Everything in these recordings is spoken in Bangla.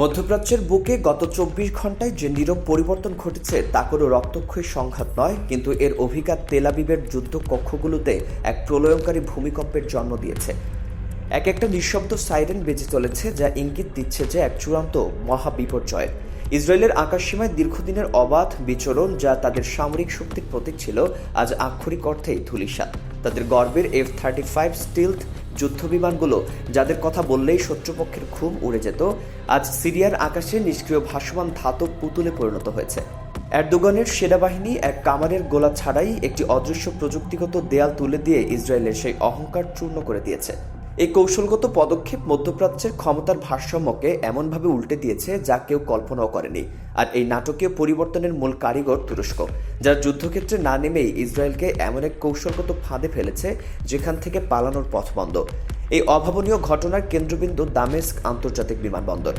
মধ্যপ্রাচ্যের বুকে গত চব্বিশ ঘন্টায় যে নীরব পরিবর্তন ঘটেছে, তা কোনো রক্তক্ষয়ী সংঘাত নয়, কিন্তু এর অভিঘাত তেলাবিবের যুদ্ধ কক্ষগুলোতে এক প্রলয়ঙ্কারী ভূমিকম্পের জন্ম দিয়েছে। এক একটা নিঃশব্দ সাইরেন বেজে চলেছে, যা ইঙ্গিত দিচ্ছে যে এক চূড়ান্ত মহা বিপর্যয় ইসরায়েলের আকাশসীমায় দীর্ঘদিনের অবাধ বিচরণ যা তাদের সামরিক শক্তির প্রতীক ছিল, আজ আক্ষরিক অর্থেই ধূলিসাৎ। তাদের গর্বের এফ থার্টি ফাইভ স্টিলথ যুদ্ধবিমানগুলো, যাদের কথা বললেই শত্রুপক্ষের ঘুম উড়ে যেত, আজ সিরিয়ার আকাশে নিষ্ক্রিয় ভাসমান ধাতব পুতুলে পরিণত হয়েছে। এরদোগানের সেনাবাহিনী এক কামারের গোলা ছাড়াই একটি অদৃশ্য প্রযুক্তিগত দেয়াল তুলে দিয়ে ইসরায়েলের সেই অহংকার চূর্ণ করে দিয়েছে। এই কৌশলগত পদক্ষেপ মধ্যপ্রাচ্যের ক্ষমতার ভারসাম্যকে এমনভাবে উল্টে দিয়েছে যা কেউ কল্পনাও করেনি। আর এই নাটকীয় পরিবর্তনের মূল কারিগর তুরস্ক, যার যুদ্ধক্ষেত্রে না নেমেই ইসরায়েলকে এমন এক কৌশলগত ফাঁদে ফেলেছে যেখান থেকে পালানোর পথ বন্ধ। এই অভাবনীয় ঘটনার কেন্দ্রবিন্দু দামেস্ক আন্তর্জাতিক বিমানবন্দর।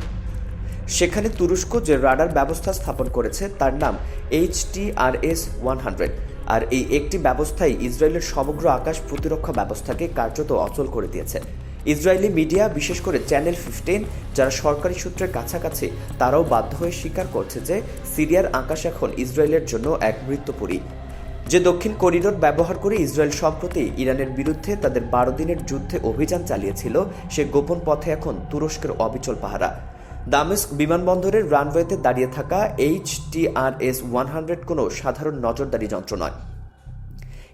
সেখানে তুরস্ক যে রাডার ব্যবস্থা স্থাপন করেছে তার নাম H T R S one hundred আর এই একটি ব্যবস্থাই ইসরায়েলের সমগ্র আকাশ প্রতিরক্ষা ব্যবস্থাকে কার্যত অচল করে দিয়েছে। ইসরায়েলি মিডিয়া, বিশেষ করে চ্যানেল ফিফটিন, যারা সরকারি সূত্রের কাছাকাছি, তারাও বাধ্য হয়ে স্বীকার করছে যে সিরিয়ার আকাশ এখন ইসরায়েলের জন্য এক মৃত্যুপুরী যে দক্ষিণ করিডোর ব্যবহার করে ইসরায়েল সম্প্রতি ইরানের বিরুদ্ধে তাদের বারো দিনের যুদ্ধে অভিযান চালিয়েছিল, সে গোপন পথে এখন তুরস্কের অবিচল পাহারা। দামেস্ক বিমানবন্দরের রানওয়েতে দাঁড়িয়ে থাকা H T R S one hundred কোনো সাধারণ নজরদারি যন্ত্র নয়।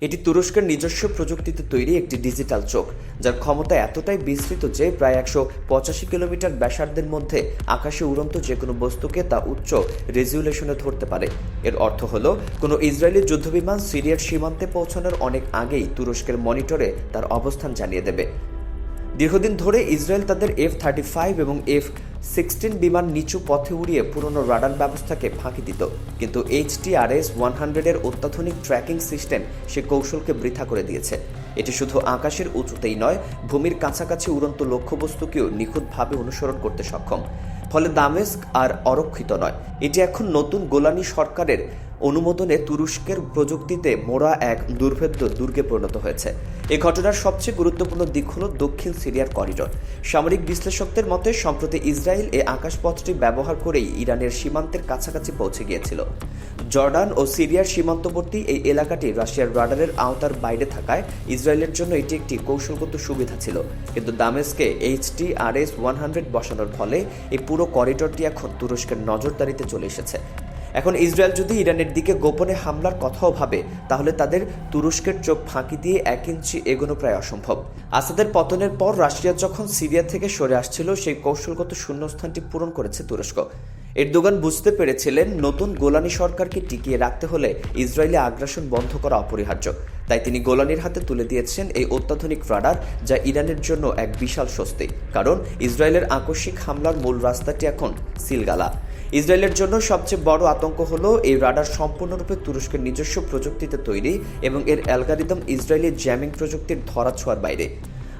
এটি তুরস্কের নিজস্ব প্রযুক্তিতে তৈরি একটি ডিজিটাল চোখ, যার ক্ষমতা এতটাই বিস্তৃত যে প্রায় একশো পঁচাশি কিলোমিটার ব্যাসার্ধের মধ্যে আকাশে উড়ন্ত যে কোনো বস্তুকে তা উচ্চ রেজুলেশনে ধরতে পারে। এর অর্থ হল, কোনো ইসরায়েলি যুদ্ধবিমান সিরিয়ার সীমান্তে পৌঁছানোর অনেক আগেই তুরস্কের মনিটরে তার অবস্থান জানিয়ে দেবে। দীর্ঘদিন ধরে ইসরায়েল তাদের এফ থার্টি ফাইভ এবং এফ সিক্সটিন বিমান নিচু পথে উড়িয়ে পুরনো রাডার ব্যবস্থাকে ফাঁকি দিত। কিন্তু H T R S one হান্ড্রেডের অত্যাধুনিক ট্র্যাকিং সিস্টেম সে কৌশলকে বৃথা করে দিয়েছে। এটি শুধু আকাশের উঁচুতেই নয়, ভূমির কাছাকাছি উড়ন্ত লক্ষ্যবস্তুকেও নিখুঁতভাবে অনুসরণ করতে সক্ষম। ফলে দামেস্ক আর অরক্ষিত নয়। এটি এখন নতুন গোলানি সরকারের অনুমোদনে তুরস্কের প্রযুক্তিতে মোড়া এক দুর্ভেদ্য দুর্গে পরিণত হয়েছে। এই ঘটনার সবচেয়ে গুরুত্বপূর্ণ দিক হল দক্ষিণ সিরিয়ার করিডর। সামরিক বিশ্লেষকদের মতে, সম্প্রতি ইসরায়েল এই আকাশপথটি ব্যবহার করেই ইরানের সীমান্তের কাছাকাছি পৌঁছে গিয়েছিল। জর্ডান ও সিরিয়ার সীমান্তবর্তী এই এলাকাটি রাশিয়ার রাডারের আওতার বাইরে থাকায় ইসরায়েলের জন্য এটি একটি কৌশলগত সুবিধা ছিল। কিন্তু দামেস্কে H T R S one hundred বসানোর ফলে এই পুরো করিডরটি এখন তুরস্কের নজরদারিতে চলে এসেছে। এখন ইসরায়েল যদি ইরানের দিকে গোপনে হামলার কথাও ভাবে, তাহলে তাদের তুরস্কের চোখ ফাঁকি দিয়ে এক ইঞ্চি এগোনো প্রায় অসম্ভব। আসাদের পতনের পর রাশিয়া যখন সিরিয়া থেকে সরে আসছিল, সেই কৌশলগত শূন্যস্থানটি পূরণ করেছে তুরস্ক। এরদোগান বুঝতে পেরেছিলেন, নতুন গোলানি সরকারকে টিকিয়ে রাখতে হলে ইসরায়েলি আগ্রাসন বন্ধ করা অপরিহার্য। তাই তিনি গোলানির হাতে তুলে দিয়েছেন এই অত্যাধুনিক রাডার, যা ইরানের জন্য এক বিশাল স্বস্তি। কারণ ইসরায়েলের আকস্মিক হামলার মূল রাস্তাটি এখন সিলগালা। ইসরায়েলের জন্য সবচেয়ে বড় আতঙ্ক হল এই রাডার সম্পূর্ণরূপে তুরস্কের নিজস্ব প্রযুক্তিতে তৈরি এবং এর অ্যালগারিদম ইসরায়েলি জ্যামিং প্রযুক্তির ধরাছোঁয়ার বাইরে।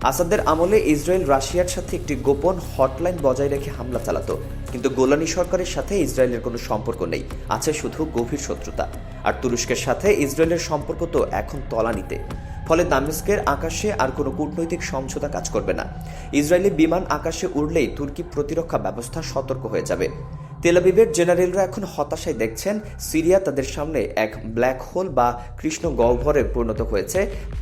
আসাদের আমলে ইসরায়েল রাশিয়ার সাথে একটি গোপন হটলাইন বজায় রেখে হামলা চালাতো, কিন্তু গোলানি সরকারের সাথে ইসরায়েলের কোনো সম্পর্ক নেই, আছে শুধু গভীর শত্রুতা। আর তুরস্কের সাথে ইসরায়েলের সম্পর্ক তো এখন তলানিতে। ফলে দামেস্কের আকাশে আর কোনো কূটনৈতিক সমঝোতা কাজ করবে না। ইসরায়েলি বিমান আকাশে উড়লেই তুর্কি প্রতিরক্ষা ব্যবস্থা সতর্ক হয়ে যাবে। তেলাবিবের জেনারেলরা এখন হতাশায় দেখছেন সিরিয়া তাদের সামনে এক ব্ল্যাক হোল বা কৃষ্ণ গহ্বরে পরিণত হয়েছে,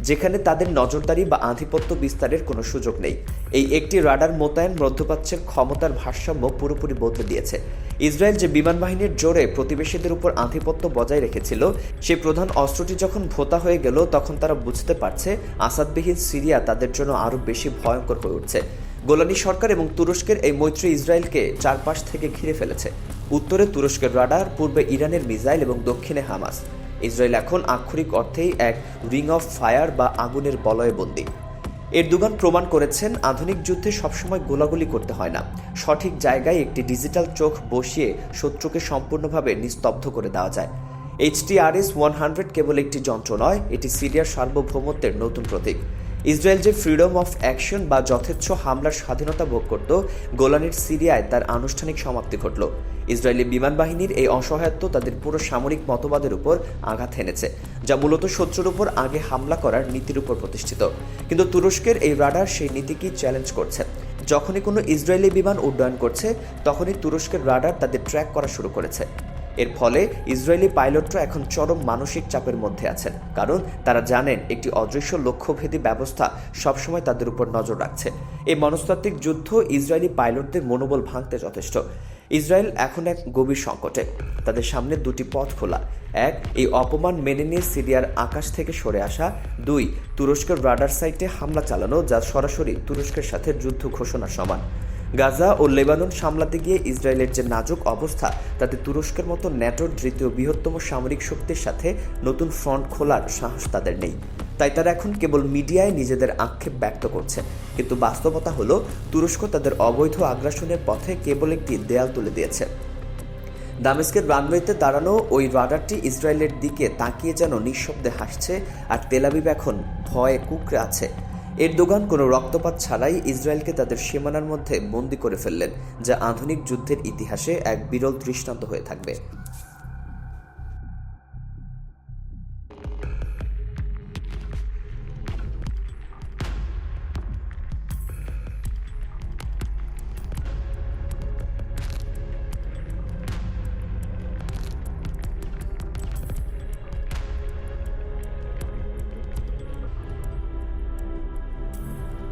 যেখানে তাদের নজরদারি বা আধিপত্য বিস্তারের কোনো সুযোগ নেই। এই একটি রাডার মোতায়েন মধ্যপ্রাচ্যের ক্ষমতার ভারসাম্য পুরোপুরি বদলে দিয়েছে। ইসরায়েল যে বিমান বাহিনীর জোরে প্রতিবেশীদের উপর আধিপত্য বজায় রেখেছিল সেই প্রধান অস্ত্রটি যখন ভোতা হয়ে গেল, তখন তারা বুঝতে পারছে আসাদবিহীন সিরিয়া তাদের জন্য আরও বেশি ভয়ঙ্কর হয়ে উঠছে। গোলানি সরকার এবং তুরস্কের এই মৈত্রী ইসরায়েলকে চারপাশ থেকে ঘিরে ফেলেছে। উত্তরে তুরস্কের রাডার, পূর্বে ইরানের মিসাইল এবং দক্ষিণে হামাস। ইসরায়েল এখন আক্ষরিক অর্থেই এক রিং অফ ফায়ার বা আগুনের বলয়ে বন্দী এরদোগান প্রমাণ করেছেন, আধুনিক যুদ্ধে সবসময় গোলাগুলি করতে হয় না। সঠিক জায়গায় একটি ডিজিটাল চোখ বসিয়ে শত্রুকে সম্পূর্ণভাবে নিস্তব্ধ করে দেওয়া যায়। এইচটিআরএস ওয়ান হান্ড্রেড কেবল একটি যন্ত্র নয়, এটি সিরিয়ার সার্বভৌমত্বের নতুন প্রতীক। ইসরায়েল যে ফ্রিডম অফ অ্যাকশন বা যথেচ্ছ হামলার স্বাধীনতা ভোগ করত, গোলানির সিরিয়ায় তার আনুষ্ঠানিক সমাপ্তি ঘটল। ইসরায়েলি বিমান বাহিনীর এই অসহায়ত্ব তাদের পুরো সামরিক মতবাদের উপর আঘাত হেনেছে, যা মূলত শত্রুর উপর আগে হামলা করার নীতির উপর প্রতিষ্ঠিত। কিন্তু তুরস্কের এই রাডার সেই নীতিকেই চ্যালেঞ্জ করছে। যখনই কোনো ইসরায়েলি বিমান উড্ডয়ন করছে, তখনই তুরস্কের রাডার তাদের ট্র্যাক করা শুরু করেছে। এর ফলে ইসরায়েলি পাইলটরা এখন চরম মানসিক চাপের মধ্যে আছেন, কারণ তারা জানেন একটি অদৃশ্য লক্ষ্যভেদী ব্যবস্থা সবসময় তাদের উপর নজর রাখছে। এই মনস্তাত্ত্বিক যুদ্ধ ইসরায়েলি পাইলটদের মনোবল ভাঙতে যথেষ্ট। ইসরায়েল এখন এক গভীর সংকটে। তাদের সামনে দুটি পথ খোলা। এক, এই অপমান মেনে নিয়ে সিরিয়ার আকাশ থেকে সরে আসা। দুই, তুরস্কের রাডার সাইটে হামলা চালানো যা সরাসরি তুরস্কের সাথে যুদ্ধ ঘোষণা সমান। গাজা ও লেবানন সামলাতে গিয়ে ইসরায়েলের যে নাজুক অবস্থা, তাতে তুরস্কের মতো ন্যাটোর দ্বিতীয় বৃহত্তম সামরিক শক্তির সাথে নতুন ফ্রন্ট খোলার সাহস তাদের নেই। তাই তারা এখন কেবল মিডিয়ায় নিজেদের আক্ষেপ ব্যক্ত করছে। কিন্তু বাস্তবতা হলো, তুরস্ক তাদের অবৈধ আগ্রাসনের পথে কেবল একটি দেয়াল তুলে দিয়েছে। দামেস্কের রানওয়েতে দাঁড়ানো ওই রাডারটি ইসরায়েলের দিকে তাকিয়ে যেন নিঃশব্দে হাসছে, আর তেলাবিব এখন ভয়ে কুকড়ে আছে। এরদোগান কোনো রক্তপাত ছাড়াই ইসরায়েলকে তাদের সীমানার মধ্যে বন্দী করে ফেললেন, যা আধুনিক যুদ্ধের ইতিহাসে এক বিরল দৃষ্টান্ত হয়ে থাকবে।